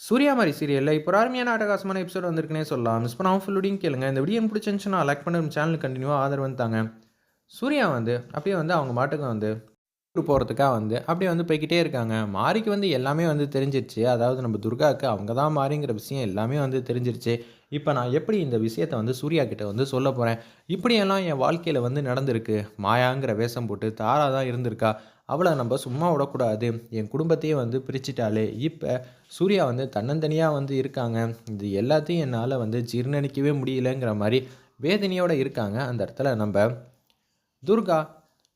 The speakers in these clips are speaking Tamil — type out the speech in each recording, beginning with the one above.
சூர்யா மாதிரி சீரியலில் இப்போ அருமையான அட்டகாசமான எபிசோட் வந்திருக்குனே சொல்லலாம். மிஸ் பண்ணாமல் ஃபுல்லுடையும் கேளுங்க. இந்த வீடியோ பிடிச்சிருந்துச்சுன்னா லைக் பண்ணி சேனல் கண்டினியூவாக ஆதரவு வந்தாங்க சூர்யா வந்து அப்படியே வந்து அவங்க மாட்டுக்கு வந்து டூர் போகிறதுக்காக வந்து அப்படியே வந்து போய்கிட்டே இருக்காங்க. மாரிக்கு வந்து எல்லாமே வந்து தெரிஞ்சிருச்சு. அதாவது நம்ம துர்காவுக்கு அவங்க தான் மாறிங்கிற விஷயம் எல்லாமே வந்து தெரிஞ்சிருச்சு. இப்போ நான் எப்படி இந்த விஷயத்தை வந்து சூர்யா கிட்ட வந்து சொல்ல போகிறேன் இப்படியெல்லாம் என் வாழ்க்கையில் வந்து நடந்திருக்கு. மாயாங்கிற வேஷம் போட்டு தாரா தான் இருந்திருக்கா. அவளை நம்ம சும்மா விடக்கூடாது. என் குடும்பத்தையே வந்து பிரிச்சிட்டாலே இப்போ சூர்யா வந்து தன்னந்தனியாக வந்து இருக்காங்க. இது எல்லாத்தையும் என்னால் வந்து ஜீர்ணிக்கவே முடியலங்கிற மாதிரி வேதனையோடு இருக்காங்க. அந்த இடத்துல நம்ம துர்கா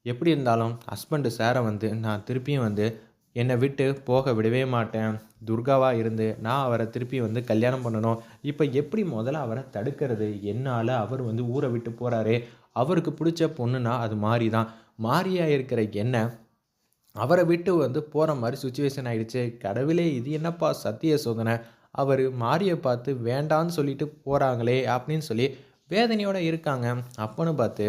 எப்படி இருந்தாலும் ஹஸ்பண்டு சாரை வந்து நான் திருப்பியும் வந்து என்னை விட்டு போக விடவே மாட்டேன். துர்காவாக இருந்து நான் அவரை திருப்பி வந்து கல்யாணம் பண்ணணும். இப்போ எப்படி முதல்ல அவரை தடுக்கிறது? என்னால் அவர் வந்து ஊரை விட்டு போகிறாரே அவருக்கு பிடிச்ச பொண்ணுனா அது மாறி தான் மாறியாக இருக்கிற என்ன? அவரை விட்டு வந்து போகிற மாதிரி சுச்சுவேஷன் ஆகிடுச்சு கடவுளே இது என்னப்பா சத்திய சோதனை? அவர் மாரியை பார்த்து வேண்டான்னு சொல்லிட்டு போகிறாங்களே அப்படின்னு சொல்லி வேதனையோடு இருக்காங்க. அப்போன்னு பார்த்து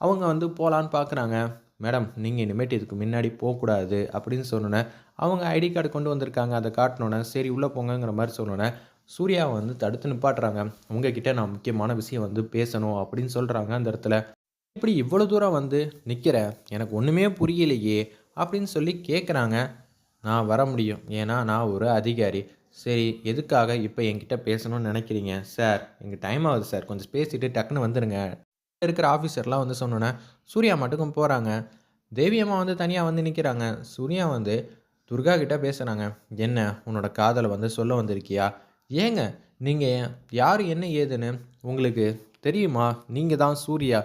அவங்க வந்து போகலான்னு பார்க்குறாங்க மேடம் நீங்கள் இனிமேட்டு இதுக்கு முன்னாடி போகக்கூடாது அப்படின்னு சொன்னோன்னே அவங்க ஐடி கார்டு கொண்டு வந்திருக்காங்க. அதை காட்டினோன்னே சரி உள்ளே போங்கங்கிற மாதிரி சொன்னோன்னே சூர்யாவை வந்து தடுத்து நிப்பாட்டுறாங்க. உங்ககிட்ட நான் முக்கியமான விஷயம் வந்து பேசணும் அப்படின்னு சொல்கிறாங்க அந்த இடத்துல. இப்படி இவ்வளோ தூரம் வந்து நிற்கிறேன் எனக்கு ஒன்றுமே புரியலையே அப்படின்னு சொல்லி கேட்குறாங்க நான் வர முடியும். ஏன்னா நான் ஒரு அதிகாரி. சரி எதுக்காக இப்போ என்கிட்ட பேசணும்னு நினைக்கிறீங்க? சார் எங்கள் டைம் ஆகுது சார். கொஞ்சம் பேசிட்டு டக்குன்னு வந்துடுங்க இருக்கிற ஆஃபீஸர்லாம் வந்து சொன்னோன்னே சூர்யா மட்டுக்கும் போகிறாங்க தேவி அம்மா வந்து தனியாக வந்து நிற்கிறாங்க சூர்யா வந்து துர்கா கிட்டே பேசுகிறாங்க என்ன உன்னோட காதலை வந்து சொல்ல வந்திருக்கியா? ஏங்க நீங்கள் யார் என்ன ஏதுன்னு உங்களுக்கு தெரியுமா? நீங்கள் தான் சூர்யா.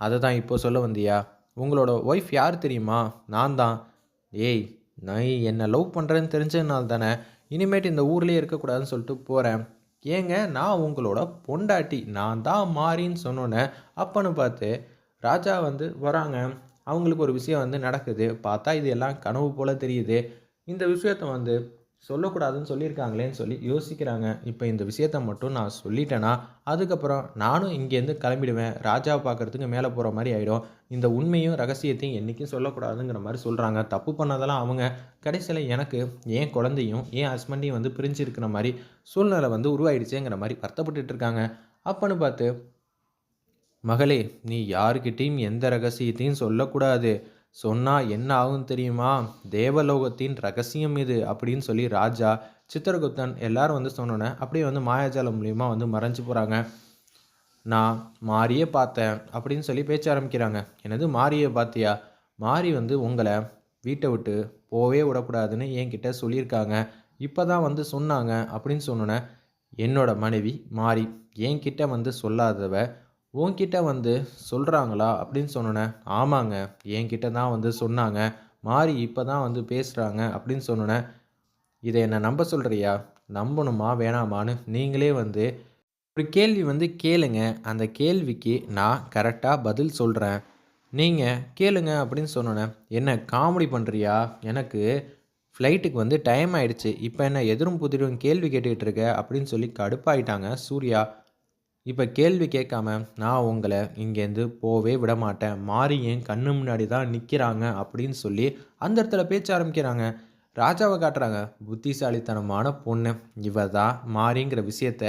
அதை தான் இப்போ சொல்ல வந்தியா? உங்களோட ஒய்ஃப் யார் தெரியுமா? நான் தான். ஏய் நான் என்னை லவ் பண்ணுறேன்னு தெரிஞ்சதுனால தானே இனிமேட்டு இந்த ஊர்லேயே இருக்கக்கூடாதுன்னு சொல்லிட்டு போகிறேன் ஏங்க நான் உங்களோட பொண்டாட்டி நான் தான் மாறின்னு சொன்னோன்னே அப்பன்னு பார்த்து ராஜா வந்து வராங்க. அவங்களுக்கு ஒரு விஷயம் வந்து நடக்குது. பார்த்தா இது எல்லாம் கனவு போல் தெரியுது. இந்த விஷயத்த வந்து சொல்லக்கூடாதுன்னு சொல்லியிருக்காங்களேன்னு சொல்லி யோசிக்கிறாங்க. இப்போ இந்த விஷயத்த மட்டும் நான் சொல்லிட்டேன்னா அதுக்கப்புறம் நானும் இங்கேருந்து கிளம்பிடுவேன். ராஜாவை பார்க்குறதுக்கு மேலே போகிற மாதிரி ஆகிடும் இந்த உண்மையும் ரகசியத்தையும் என்றைக்கும் சொல்லக்கூடாதுங்கிற மாதிரி சொல்கிறாங்க தப்பு பண்ணதெல்லாம் அவங்க. கடைசியில் எனக்கு ஏன் குழந்தையும் ஏன் ஹஸ்பண்டையும் வந்து பிரிஞ்சிருக்கிற மாதிரி சூழ்நிலை வந்து உருவாயிடுச்சேங்கிற மாதிரி வருத்தப்பட்டுட்டு இருக்காங்க. அப்போன்னு பார்த்து மகளே நீ யாருக்கிட்டேயும் எந்த ரகசியத்தையும் சொல்லக்கூடாது. சொன்னால் என்ன ஆகும் தெரியுமா? தேவலோகத்தின் ரகசியம் இது அப்படின்னு சொல்லி ராஜா சித்திரகுப்தன் எல்லாரும் வந்து சொன்னோன்னே அப்படியே வந்து மாயாஜாலம் மூலியமாக வந்து மறைஞ்சு போகிறாங்க நான் மாரியே பார்த்தேன் அப்படின்னு சொல்லி பேச்ச ஆரம்பிக்கிறாங்க. எனது மாரியை பார்த்தியா மாரி வந்து உங்களை வீட்டை விட்டு போவே விடக்கூடாதுன்னு என்கிட்ட சொல்லியிருக்காங்க. இப்போ தான் வந்து சொன்னாங்க அப்படின்னு சொன்னோன்னே என்னோட மனைவி மாறி என்கிட்ட வந்து சொல்லாதவ உன்கிட்ட வந்து சொல்கிறாங்களா அப்படின்னு சொன்னோன்னே ஆமாங்க என்கிட்ட தான் வந்து சொன்னாங்க மாறி இப்போ தான் வந்து பேசுகிறாங்க அப்படின்னு சொன்னோன்னே இதை என்னை நம்ப சொல்கிறியா நம்பணுமா வேணாமான்னு நீங்களே வந்து ஒரு கேள்வி வந்து கேளுங்க. அந்த கேள்விக்கு நான் கரெக்டாக பதில் சொல்கிறேன் நீங்கள் கேளுங்க அப்படின்னு சொன்னோன்னே என்ன காமெடி பண்ணுறியா எனக்கு ஃப்ளைட்டுக்கு வந்து டைம் ஆயிடுச்சு. இப்போ என்ன எதிரும் புதிரும் கேள்வி கேட்டுக்கிட்டு இருக்க அப்படின்னு சொல்லி கடுப்பாயிட்டாங்க சூர்யா. இப்போ கேள்வி கேட்காம நான் உங்களை இங்கேருந்து போவே விட மாட்டேன் மாறி என் கண்ணு முன்னாடி தான் நிற்கிறாங்க அப்படின்னு சொல்லி அந்த இடத்துல பேச்ச ஆரம்பிக்கிறாங்க. ராஜாவை காட்டுறாங்க. புத்திசாலித்தனமான பொண்ணு. இவ தான் மாறிங்கிற விஷயத்த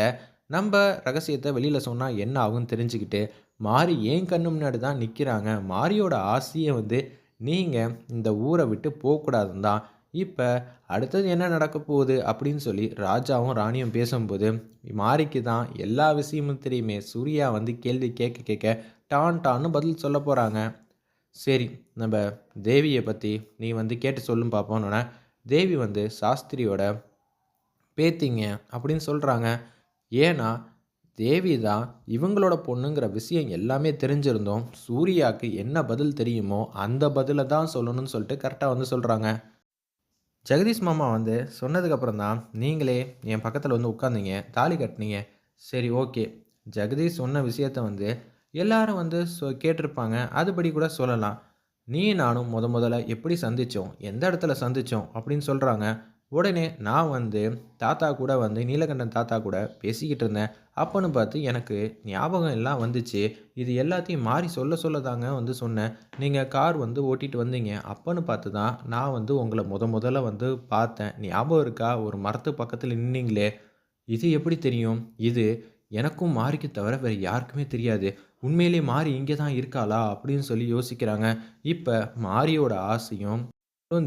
நம்ம ரகசியத்தை வெளியில் சொன்னால் என்ன ஆகும்னு தெரிஞ்சுக்கிட்டு மாறி ஏன் கண்ணு முன்னாடி தான் நிற்கிறாங்க மாரியோட ஆசையை வந்து நீங்கள் இந்த ஊரை விட்டு போகக்கூடாதுன்னு தான் இப்போ அடுத்தது என்ன நடக்க போகுது அப்படின்னு சொல்லி ராஜாவும் ராணியும் பேசும்போது மாரிக்கு தான் எல்லா விஷயமும் தெரியுமே. சூர்யா வந்து கேள்வி கேட்க கேட்க டான் டான்னு பதில் சொல்ல போகிறாங்க சரி நம்ம தேவியை பற்றி நீ வந்து கேட்டு சொல்லும் பார்ப்போன்னொன்னே தேவி வந்து சாஸ்திரியோட பேத்திங்க அப்படின்னு சொல்கிறாங்க ஏன்னா தேவி தான் இவங்களோட பொண்ணுங்கிற விஷயம் எல்லாமே தெரிஞ்சிருந்தோம் சூர்யாவுக்கு என்ன பதில் தெரியுமோ அந்த பதிலை தான் சொல்லணும்னு சொல்லிட்டு கரெக்டாக வந்து சொல்கிறாங்க ஜெகதீஷ் மாமா வந்து சொன்னதுக்கப்புறம் தான் நீங்களே என் பக்கத்தில் வந்து உட்காந்தீங்க தாலி கட்டினீங்க. சரி ஓகே. ஜெகதீஷ் சொன்ன விஷயத்த வந்து எல்லாரும் வந்து சொ கேட்டிருப்பாங்க. அதுபடி கூட சொல்லலாம். நீ நானும் முத முதல்ல எப்படி சந்தித்தோம் எந்த இடத்துல சந்தித்தோம் அப்படின்னு சொல்கிறாங்க உடனே நான் வந்து தாத்தா கூட வந்து நீலகண்டன் தாத்தா கூட பேசிக்கிட்டு இருந்தேன். அப்போன்னு பார்த்து எனக்கு ஞாபகம் எல்லாம் வந்துச்சு. இது எல்லாத்தையும் மாறி சொல்ல சொல்ல தாங்க வந்து சொன்னேன். நீங்கள் கார் வந்து ஓட்டிகிட்டு வந்தீங்க. அப்போன்னு பார்த்து தான் நான் வந்து உங்களை முத முதல்ல வந்து பார்த்தேன். ஞாபகம் இருக்கா? ஒரு மரத்து பக்கத்தில் நின்னீங்களே. இது எப்படி தெரியும்? இது எனக்கும் மாறிக்கு தவிர வேறு யாருக்குமே தெரியாது. உண்மையிலே மாறி இங்கே தான் இருக்காளா? அப்படின்னு சொல்லி யோசிக்கிறாங்க. இப்போ மாரியோட ஆசையும்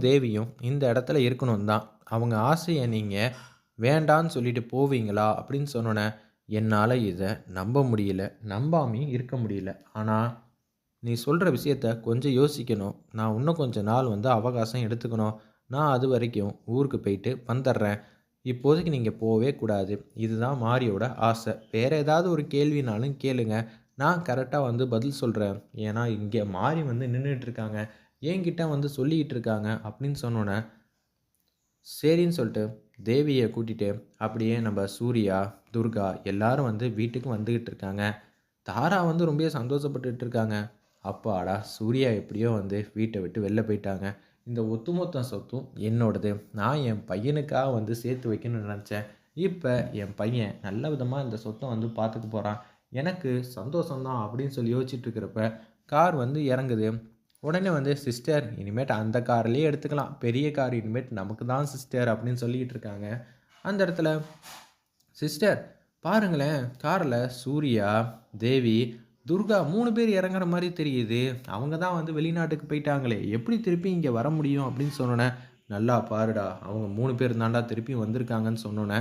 தேவியும் இந்த இடத்துல இருக்கணும் தான். அவங்க ஆசையை நீங்கள் வேண்டான்னு சொல்லிட்டு போவீங்களா அப்படின்னு சொன்னோன்னே என்னால் இதை நம்ப முடியல நம்பாமையும் இருக்க முடியல. ஆனால் நீ சொல்கிற விஷயத்த கொஞ்சம் யோசிக்கணும். நான் இன்னும் கொஞ்சம் நாள் வந்து அவகாசம் எடுத்துக்கணும். நான் அது வரைக்கும் ஊருக்கு போயிட்டு வந்துடுறேன் இப்போதைக்கு நீங்கள் போகவே கூடாது. இதுதான் மாரியோட ஆசை. வேறு ஏதாவது ஒரு கேள்வினாலும் கேளுங்க. நான் கரெக்டாக வந்து பதில் சொல்கிறேன் ஏன்னா இங்கே மாறி வந்து நின்றுட்டு இருக்காங்க. என்கிட்ட வந்து சொல்லிக்கிட்டு இருக்காங்க அப்படின்னு சொன்னோன்னே சரின்னு சொல்லிட்டு தேவியை கூட்டிகிட்டு அப்படியே நம்ம சூர்யா துர்கா எல்லாரும் வந்து வீட்டுக்கு வந்துக்கிட்டு இருக்காங்க. தாரா வந்து ரொம்ப சந்தோஷப்பட்டுட்டு இருக்காங்க. அப்பாடா சூர்யா எப்படியோ வந்து வீட்டை விட்டு வெளில போயிட்டாங்க. இந்த ஒத்துமொத்த சொத்தும் என்னோடது. நான் என் பையனுக்காக வந்து சேர்த்து வைக்கணும்னு நினச்சேன். இப்போ என் பையன் நல்ல விதமாக இந்த சொத்தை வந்து பார்த்துக்க போகிறான் எனக்கு சந்தோஷம்தான் அப்படின்னு சொல்லி யோசிச்சுட்டு இருக்கிறப்ப கார் வந்து இறங்குது. உடனே வந்து சிஸ்டர் இனிமேட்டு அந்த கார்லேயே எடுத்துக்கலாம். பெரிய கார் இனிமேட் நமக்கு தான் சிஸ்டர் அப்படின்னு சொல்லிக்கிட்டு இருக்காங்க. அந்த இடத்துல சிஸ்டர் பாருங்களேன் காரில் சூர்யா தேவி துர்கா மூணு பேர் இறங்குற மாதிரி தெரியுது. அவங்க தான் வந்து வெளிநாட்டுக்கு போயிட்டாங்களே. எப்படி திருப்பி இங்கே வர முடியும்? அப்படின்னு சொன்னோன்னே நல்லா பாருடா அவங்க மூணு பேர் தாண்டா திருப்பி வந்திருக்காங்கன்னு சொன்னோன்னே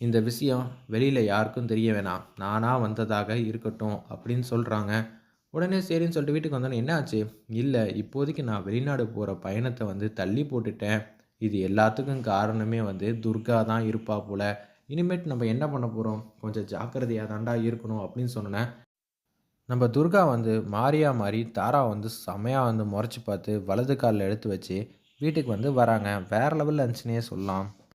இந்த விஷயம் வெளியில் யாருக்கும் தெரிய வேணாம். நானாக வந்ததாக இருக்கட்டும் அப்படின்னு சொல்கிறாங்க உடனே சரின்னு சொல்லிட்டு வீட்டுக்கு வந்தோன்னே என்ன ஆச்சு இல்லை இப்போதைக்கு நான் வெளிநாடு போகிற பயணத்தை வந்து தள்ளி போட்டுட்டேன். இது எல்லாத்துக்கும் காரணமே வந்து துர்கா தான் இருப்பா போல். இனிமேட்டு நம்ம என்ன பண்ண போகிறோம் கொஞ்சம் ஜாக்கிரதையாக தாண்டா இருக்கணும் அப்படின்னு சொன்னேன் நம்ம துர்கா வந்து மாறியா மாறி தாரா வந்து செமையாக வந்து முறைச்சி பார்த்து வலது காலில் எடுத்து வச்சு வீட்டுக்கு வந்து வராங்க. வேறு லெவலில் இருந்துச்சுனே சொல்லலாம்.